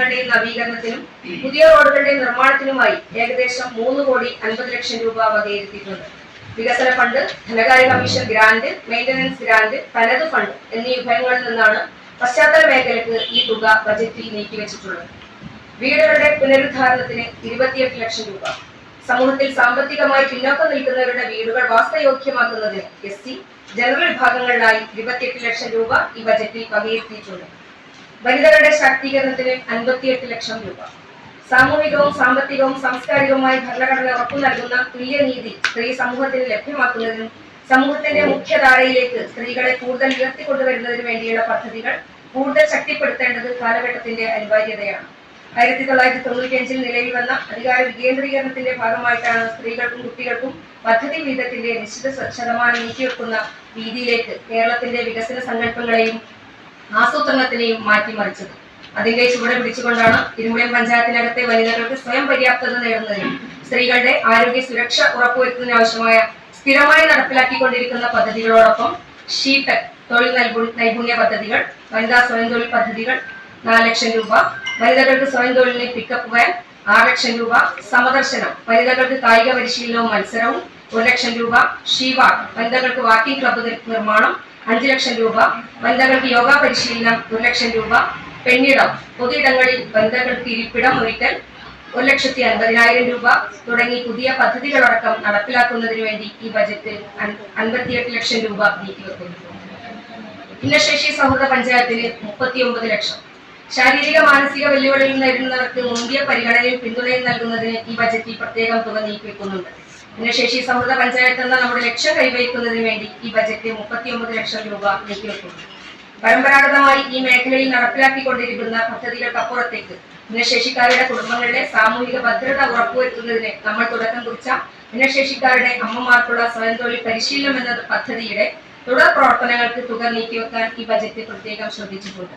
നവീകരണത്തിനും പുതിയ റോഡുകളുടെ നിർമ്മാണത്തിനുമായി ഏകദേശം മൂന്ന് കോടി അൻപത് ലക്ഷം രൂപ വകയിരുത്തിയിട്ടുണ്ട്. വികസന ഫണ്ട് ധനകാര്യ കമ്മീഷൻ ഗ്രാന്റ് മെയിന്റനൻസ് ഗ്രാന്റ് തനത് ഫണ്ട് എന്നീ വിഭവങ്ങളിൽ നിന്നാണ് പശ്ചാത്തല മേഖലയ്ക്ക് ഈ തുക ബജറ്റിൽ നീക്കിവെച്ചിട്ടുള്ളത്. വീടുകളുടെ പുനരുദ്ധാരണത്തിന് ഇരുപത്തിയെട്ട് ലക്ഷം രൂപ. സമൂഹത്തിൽ സാമ്പത്തികമായി പിന്നോക്കം നിൽക്കുന്നവരുടെ വീടുകൾ വാസയോഗ്യമാക്കുന്നതിന് എസ് സി ജനറൽ വിഭാഗങ്ങളിലായി ഇരുപത്തിയെട്ട് ലക്ഷം രൂപ ഈ ബജറ്റിൽ വകയിരുത്തിയിട്ടുണ്ട്. വനിതകളുടെ ശാക്തീകരണത്തിന് അൻപത്തിയെട്ട് ലക്ഷം രൂപ. സാമൂഹികവും സാമ്പത്തികവും സാംസ്കാരികവുമായി ഭരണഘടന ഉറപ്പു നൽകുന്ന തുല്യനീതി സ്ത്രീ സമൂഹത്തിന് ലഭ്യമാക്കുന്നതിനും സമൂഹത്തിന്റെ മുഖ്യധാരയിലേക്ക് സ്ത്രീകളെ കൂടുതൽ ഉയർത്തിക്കൊണ്ടുവരുന്നതിന് വേണ്ടിയുള്ള പദ്ധതികൾ കൂടുതൽ ശക്തിപ്പെടുത്തേണ്ടത് കാലഘട്ടത്തിന്റെ അനിവാര്യതയാണ്. ആയിരത്തി തൊള്ളായിരത്തി തൊണ്ണൂറ്റിയഞ്ചിൽ നിലവിൽ വന്ന അധികാര വികേന്ദ്രീകരണത്തിന്റെ ഭാഗമായിട്ടാണ് സ്ത്രീകൾക്കും കുട്ടികൾക്കും പദ്ധതി വിഹിതത്തിന്റെ നിശ്ചിത ശതമാനം നീക്കിവെക്കുന്ന രീതിയിലേക്ക് കേരളത്തിന്റെ വികസന സങ്കല്പങ്ങളെയും ആസൂത്രണത്തിനെയും മാറ്റിമറിച്ചത്. അതിന്റെ ചുവടെ പിടിച്ചുകൊണ്ടാണ് ഇരുമുടിയം പഞ്ചായത്തിനകത്തെ വനിതകൾക്ക് സ്വയം പര്യാപ്തത നേടുന്നതിനും സ്ത്രീകളുടെ ആരോഗ്യ സുരക്ഷ ഉറപ്പുവരുത്തുന്നതിനാവശ്യമായ സ്ഥിരമായി നടപ്പിലാക്കിക്കൊണ്ടിരിക്കുന്ന പദ്ധതികളോടൊപ്പം ഷീടെക് തൊഴിൽ നൈപുണ്യ പദ്ധതികൾ വനിതാ സ്വയം തൊഴിൽ പദ്ധതികൾ നാല് ലക്ഷം രൂപ വനിതകൾക്ക് സ്വയം തൊഴിലിന് പിക്കപ്പ് വാൻ ആറ് ലക്ഷം രൂപ സമദർശനം വനിതകൾക്ക് കായിക പരിശീലനവും മത്സരവും ഒരു ലക്ഷം രൂപ ഷീവാർ വനിതകൾക്ക് വാക്കിംഗ് ക്ലബ്ബ് നിർമ്മാണം അഞ്ച് ലക്ഷം രൂപ വനിതകൾക്ക് യോഗ പരിശീലനം ഒരു ലക്ഷം രൂപ. പെണ്ണിടം പൊതുയിടങ്ങളിൽ വനിതകൾക്ക് ഇരിപ്പിടം ഒരുക്കൽ ഒരു ലക്ഷത്തി അൻപതിനായിരം രൂപ തുടങ്ങി പുതിയ പദ്ധതികളടക്കം നടപ്പിലാക്കുന്നതിന് വേണ്ടി ഈ ബജറ്റ് അൻ- അൻപത്തിയെട്ട് ലക്ഷം രൂപ നീക്കിവെക്കുന്നു ഭിന്നശേഷി സൗഹൃദ പഞ്ചായത്തിന് മുപ്പത്തിയൊമ്പത് ലക്ഷം. ശാരീരിക മാനസിക വെല്ലുവിളികൾ നേരിടുന്നവർക്ക് മുന്തിയ പരിഗണനയും പിന്തുണയും നൽകുന്നതിന് ഈ ബജറ്റിൽ പ്രത്യേകം തുക നീക്കിവെക്കുന്നുണ്ട് ഭിന്നശേഷി സമൃദ്ധ പഞ്ചായത്ത് എന്ന നമ്മുടെ ലക്ഷ്യം കൈവരിക്കുന്നതിന് വേണ്ടി ഈ ബജറ്റിൽ മുപ്പത്തിയൊമ്പത് ലക്ഷം രൂപ നീക്കിവെക്കുന്നു. പരമ്പരാഗതമായി ഈ മേഖലയിൽ നടപ്പിലാക്കിക്കൊണ്ടിരിക്കുന്ന പദ്ധതികൾക്കപ്പുറത്തേക്ക് ഭിന്നശേഷിക്കാരുടെ കുടുംബങ്ങളുടെ സാമൂഹിക ഭദ്രത ഉറപ്പുവരുത്തുന്നതിന് നമ്മൾ തുടക്കം കുറിച്ച ഭിന്നശേഷിക്കാരുടെ അമ്മമാർക്കുള്ള സ്വയം തൊഴിൽ പരിശീലനം എന്ന പദ്ധതിയുടെ തുടർ പ്രവർത്തനങ്ങൾക്ക് തുക നീക്കിവെക്കാൻ ഈ ബജറ്റ് പ്രത്യേകം ശ്രദ്ധിച്ചിട്ടുണ്ട്.